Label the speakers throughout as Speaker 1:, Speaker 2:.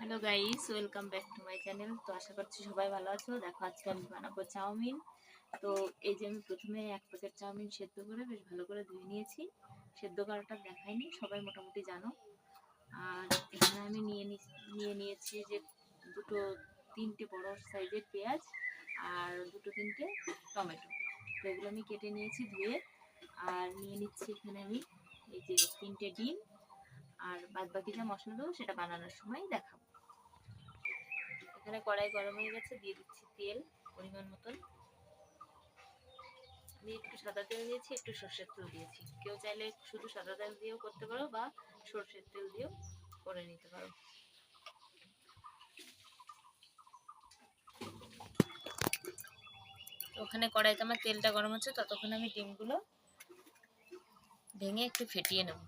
Speaker 1: Hello guys welcome back to my channel তো আশা করছি সবাই ভালো আছো। দেখো, আজকে আমি বানাবো চাউমিন। তো এই যে আমি প্রথমে এক প্যাকেট চাউমিন সেদ্ধ করে বেশ ভালো করে ধুয়ে নিয়েছি। সেদ্ধ করাটা দেখাইনি, সবাই মোটামুটি জানো। আর এখানে আমি নিয়ে নিয়ে নিয়েছি যে দুটো তিনটে বড় সাইজের পেঁয়াজ আর দুটো তিনটে টমেটো। তো এগুলো আমি কেটে নিয়েছি ধুয়ে। আর নিয়ে নিচ্ছি এখানে আমি এই যে তিনটে ডিম। আর বাদ বাকি যা মশলা দেবো সেটা বানানোর সময় দেখাবো। এখানে কড়াই গরম হয়ে গেছে, দিয়ে দিচ্ছি তেল, পরিমাণ মতন। আমি একটু সাদা তেল দিয়েছি, একটু সর্ষের তেল দিয়েছি। কেউ চাইলে শুধু সাদা তেল দিয়েও করতে পারো বা সর্ষের তেল দিয়েও করে নিতে পারো। ওখানে কড়াইতে আমার তেলটা গরম হচ্ছে, ততক্ষণ আমি ডিমগুলো ভেঙে একটু ফেটিয়ে নেব।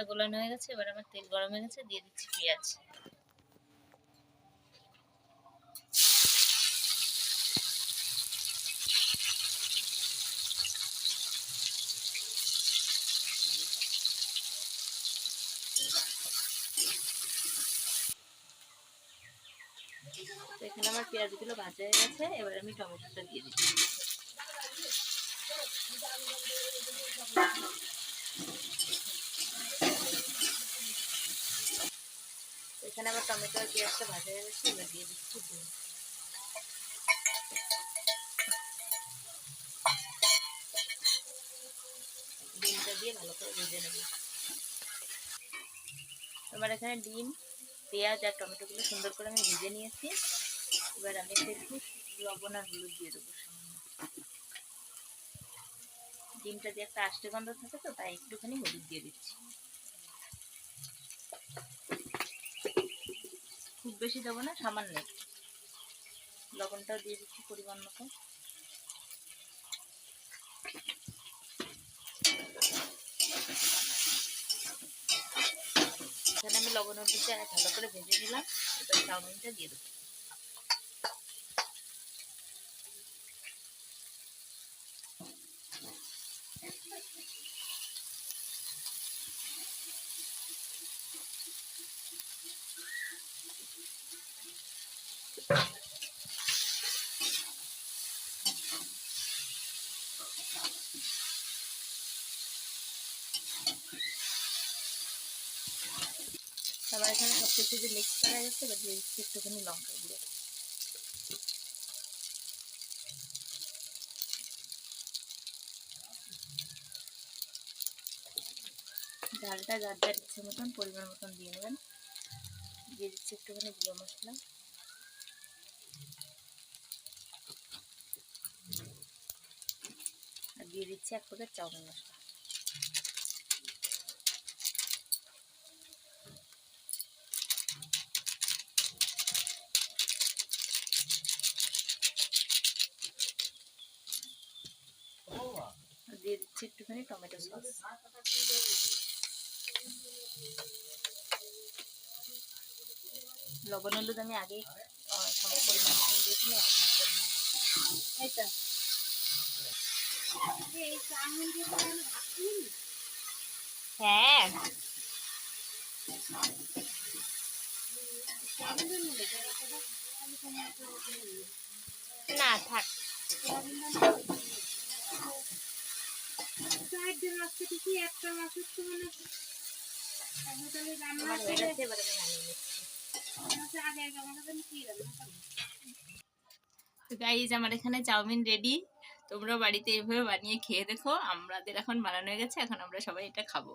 Speaker 1: ডিমটা গোলানো হয়ে গেছে, এবার আমার তেল গরম হয়ে গেছে, দিয়ে দিচ্ছি পেঁয়াজ। তো এখানে আমার পেঁয়াজগুলো ভাজা হয়ে গেছে, এবার আমি টমেটোটা দিয়ে দিচ্ছি। এখানে আমার টমেটো আর পেঁয়াজটা ভাজা হয়ে গেছে, এবার দিয়ে দিচ্ছি ডিম। ডিমটা দিয়ে ভালো করে ভেজে নেব। তোমার এখানে ডিম, পেঁয়াজ আর টমেটোগুলো সুন্দর করে আমি ভেজে নিয়েছি। এবার আমি একটু লবণ আর হলুদ দিয়ে দেবো সামান্য। ডিমটা দিয়ে একটা আষ্টে গন্ধ থাকে তো, তাই একটুখানি হলুদ দিয়ে দিচ্ছি। খুব বেশি দেবো না, সামান্য। লবণটাও দিয়ে দিচ্ছি পরিমাণ মতো এখানে আমি লবণ এক ভালো করে ভেজে নিলাম, এবার চাউমিনটা দিয়ে দেবো তারপর এখানে সব কিছু যে মিক্স করা গেছে এবার দিয়ে দিচ্ছি একটুখানি লঙ্কা গুঁড়ো। ঝালটা যার যার ইচ্ছে মতন, পরিমাণ মতন দিয়ে নেবেন। দিয়ে দিচ্ছি একটুখানি গুঁড়ো মশলা। আর দিয়ে দিচ্ছি এক প্যাকেট চাউমিন মশলা। দিচ্ছি একটুখানি টমেটো সস। লবণ হলুদ আমি সম পরিমাণ দিয়েছিলাম দেব না। হ্যাঁ না থাক আমার হয়ে গেছে। এবার আমি নামিয়ে নিচ্ছি। গাইজ আমার এখানে চাউমিন রেডি তোমরা বাড়িতে এভাবে বানিয়ে খেয়ে দেখো। আমাদের এখন বানানো হয়ে গেছে এখন আমরা সবাই এটা খাব।